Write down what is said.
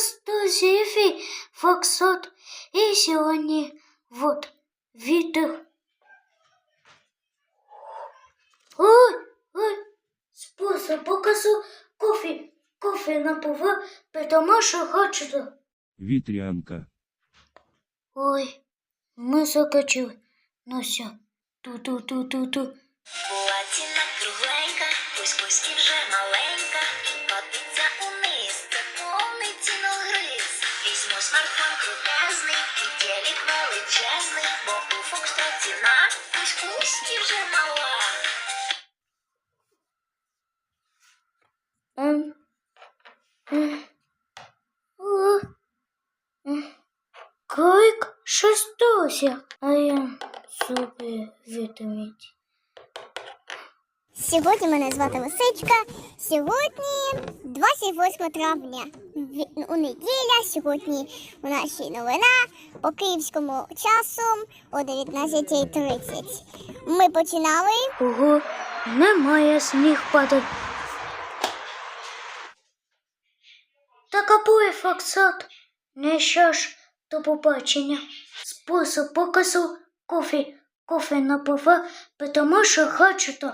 Стузіві Фоксот. І сьогодні вот вітер. Ой, ой, спосіб показу кофе, кофе напова, потому що хочу. Вітрянка. Ой, ми закачили. Ну все, ту-ту-ту-ту-ту. Була ціна кругленька, ось кості вже маленька, котиться це повний ціногриз. Візьмо смартфон крутезний, і телек величезний, бо у Фокстра ціна, ось кості вже мала. Ем. Ем. О. Ем. Крик шестося, а я собі вітаміті. Сьогодні мене звати Лисичка. Сьогодні 28 травня. У неділя. Сьогодні у нашій новина по київському часу о 19.30. Ми починали. Ого, немає сніг падать. Та капує Фоксот. Не що ж, до побачення. Спосіб показу кофе, кофе напова, тому що хочу то.